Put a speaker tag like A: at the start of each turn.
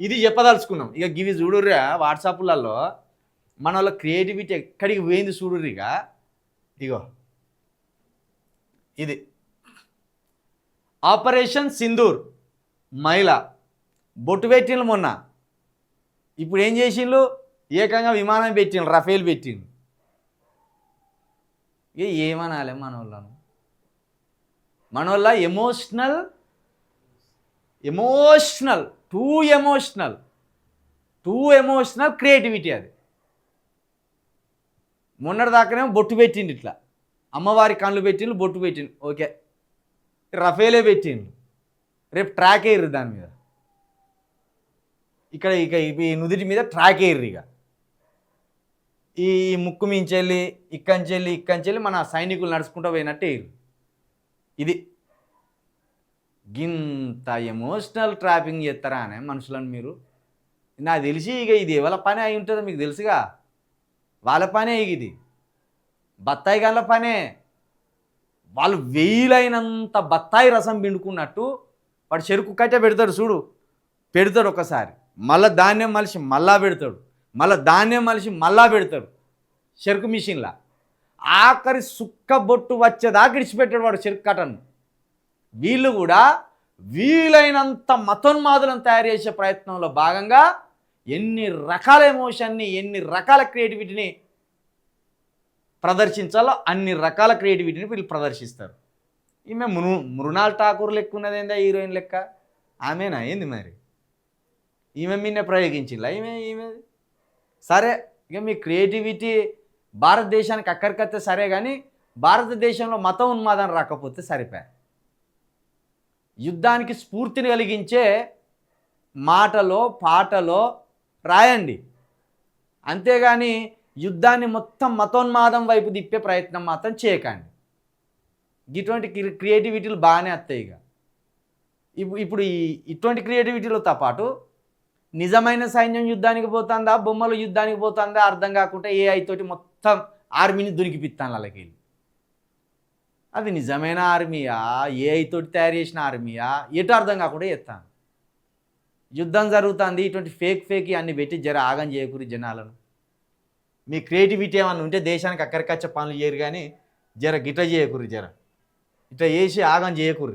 A: ఇది చెప్పదలుచుకున్నాం. ఇక గివి చూడుర్రా వాట్సాప్లలో మన వాళ్ళ క్రియేటివిటీ ఎక్కడికి పోయింది చూడుర్రిగా ఇగో ఇది. ఆపరేషన్ సింధూర్ మహిళ. బొట్టు పెట్టిండ్రు మొన్న. ఇప్పుడు ఏం చేసిండ్రు? ఏకంగా విమానం పెట్టిండ్రు రఫేల్ పెట్టిండ్రు. ఇక ఏమనాలి మన వాళ్ళను. మన వాళ్ళ emotional emotional to emotional to emotional creativity అది. మొన్నటి దాకానేమో బొట్టు పెట్టిండు ఇట్లా. అమ్మవారి కళ్ళు పెట్టిండు బొట్టు పెట్టిండు. ఓకే. రఫేలే పెట్టిండు. రేపు ట్రాక్ వేయరు దాని మీద. ఇక్కడ ఇక ఈ నుదిటి మీద ట్రాక్ వేయరు ఇక. ఈ ముక్కు మించెళ్ళి నుంచి వెళ్ళి మన సైనికులు నడుచుకుంటూ పోయినట్టే ఇది గింత ఎమోషనల్ ట్రాపింగ్ చేస్తారా అనే మనుషులను మీరు? నాకు తెలిసి ఇక ఇది ఎవరి పని అయి ఉంటుందో మీకు తెలుసుగా? వాళ్ళ పనే ఇక ఇది. బత్తాయి గల పనే. వాళ్ళు వేయిలైనంత బత్తాయి రసం పిండుకున్నట్టు వాడు చెరుకు కట్టే పెడతాడు చూడు. పెడతాడు ఒకసారి. మళ్ళీ ధాన్యం మలిసి మళ్ళా పెడతాడు. మళ్ళీ ధాన్యం మలిసి మళ్ళా పెడతాడు. చెరుకు మిషన్లా. ఆఖరి సుక్క బొట్టు వచ్చేదాకా ఇడిచిపెట్టాడు వాడు చెరుకు కట్టను. వీళ్ళు కూడా వీలైనంత మతోన్మాదులను తయారు చేసే ప్రయత్నంలో భాగంగా ఎన్ని రకాల ఎమోషన్ని ఎన్ని రకాల క్రియేటివిటీని ప్రదర్శించాలో అన్ని రకాల క్రియేటివిటీని వీళ్ళు ప్రదర్శిస్తారు. ఈమె మృ మృణాల్ ఠాకూర్ లెక్క ఉన్నది ఏందా హీరోయిన్ లెక్క? ఆమెనా? ఏంది మరి? ఈమె మీనే ప్రయోగించిందా? ఈమె ఈమె? సరే ఇక మీ క్రియేటివిటీ భారతదేశానికి అక్కడికత్తే సరే కానీ భారతదేశంలో మతం ఉన్మాదం రాకపోతే సరిపోయా? యుద్ధానికి స్ఫూర్తిని కలిగించే మాటలో పాటలో రాయండి. అంతేగాని యుద్ధాన్ని మొత్తం మతోన్మాదం వైపు తిప్పే ప్రయత్నం మాత్రం చేయకండి. ఇటువంటి క్రి- క్రియేటివిటీలు బాగానే వస్తాయి ఇక. ఇప్పుడు ఇప్పుడు ఈ ఇటువంటి క్రియేటివిటీలతో పాటు నిజమైన సైన్యం యుద్ధానికి పోతుందా బొమ్మలు యుద్ధానికి పోతుందా అర్థం కాకుండా ఏఐ తోటి మొత్తం ఆర్మీని దొరికిపిస్తాను వాళ్ళకి వెళ్ళి. అది నిజమైన ఆర్మీయా? ఏఐ తోటి తయారు చేసిన ఆర్మీయా? ఎటు అర్థం కాకుండా చేస్తాను యుద్ధం జరుగుతుంది ఇటువంటి ఫేక్ ఫేక్ అన్ని పెట్టి జర ఆగం చేయకూరి జనాలను. మీ క్రియేటివిటీ ఏమన్నా ఉంటే దేశానికి అక్కడికచ్చే పనులు చేయరు కానీ జర గిట్ట చేయకూరు జర. ఇట్లా చేసి ఆగం చేయకూరు